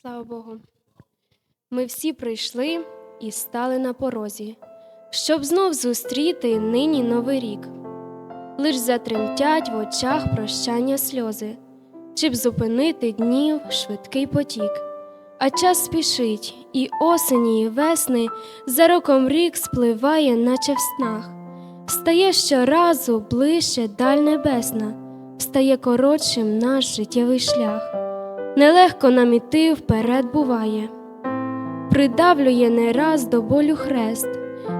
Слава Богу. Ми всі прийшли і стали на порозі, щоб знов зустріти нині новий рік. Лиш затремтять в очах прощання сльози, чи б зупинити днів швидкий потік. А час спішить, і осені, і весни за роком рік спливає, наче в снах. Стає щоразу ближче даль небесна, стає коротшим наш життєвий шлях. Нелегко нам іти вперед буває, придавлює не раз до болю хрест,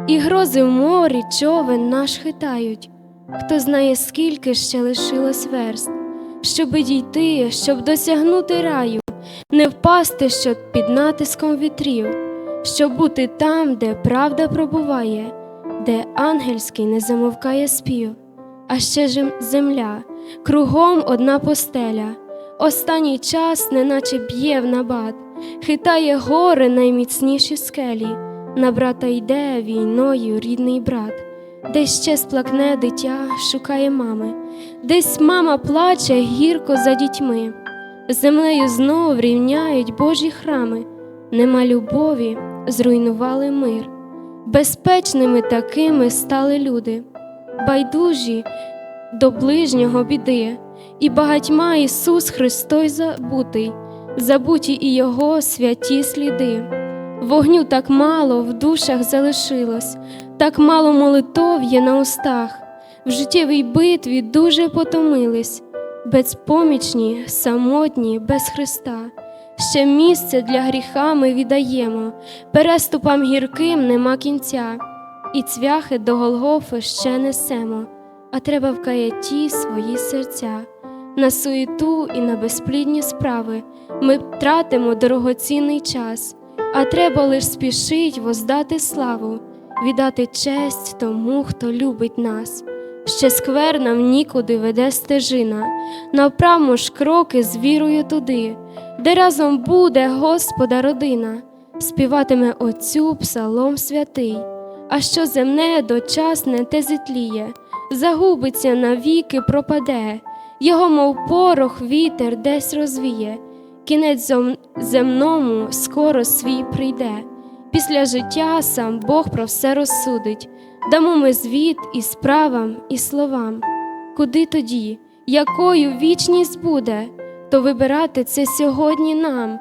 і грози в морі човен наш хитають, хто знає, скільки ще лишилось верст, щоби дійти, щоб досягнути раю, не впасти, щоб під натиском вітрів, щоб бути там, де правда пробуває, де ангельський не замовкає спів, а ще ж земля, кругом одна постеля. Останній час неначе б'є в набат, хитає гори найміцніші скелі, на брата йде війною рідний брат, десь ще сплакне дитя, шукає мами, десь мама плаче гірко за дітьми, землею знов рівняють Божі храми, нема любові, зруйнували мир. Безпечними такими стали люди, байдужі до ближнього біди і багатьма Ісус Христос забутий, забуті і Його святі сліди. Вогню так мало в душах залишилось, так мало молитов є на устах, в життєвій битві дуже потомились, безпомічні, самотні, без Христа. Ще місце для гріха ми віддаємо, переступам гірким нема кінця, і цвяхи до Голгофи ще несемо, а треба в каятті свої серця. На суєту і на безплідні справи ми тратимо дорогоцінний час, а треба лиш спішить воздати славу, віддати честь тому, хто любить нас. Ще сквер нам нікуди веде стежина, навправмо ж кроки з вірою туди, де разом буде Господа родина, співатиме Отцю псалом святий, а що земне дочасне те зітліє, загубиться навіки пропаде. Його, мов порох, вітер десь розвіє, кінець земному скоро свій прийде. Після життя сам Бог про все розсудить, дамо ми звіт і справам, і словам. Куди тоді, якою вічність буде, то вибирати це сьогодні нам.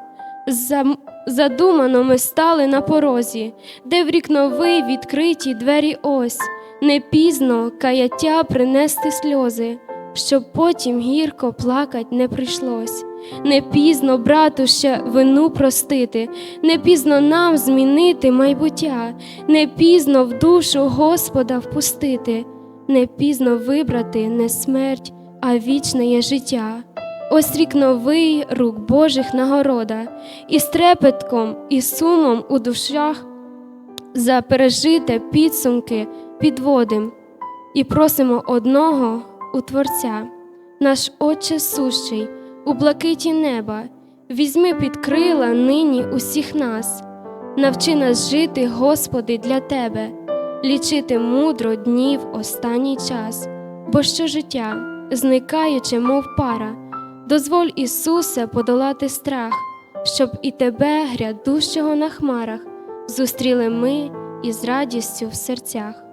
Задумано ми стали на порозі, де в рік новий відкриті двері ось, не пізно каяття принести сльози щоб потім гірко плакать не прийшлось. Не пізно, брату, ще вину простити, не пізно нам змінити майбуття, не пізно в душу Господа впустити, не пізно вибрати не смерть, а вічне є життя. Ось рік новий рук Божих нагорода, і з трепетком, і сумом у душах за пережите підсумки підводим і просимо одного у Творця, наш Отче сущий, у блакиті неба, візьми під крила нині усіх нас, навчи нас жити, Господи, для Тебе, лічити мудро днів останній час, бо що життя, зникаючи, мов пара, дозволь Ісусе подолати страх, щоб і Тебе, грядущого на хмарах, зустріли ми із радістю в серцях.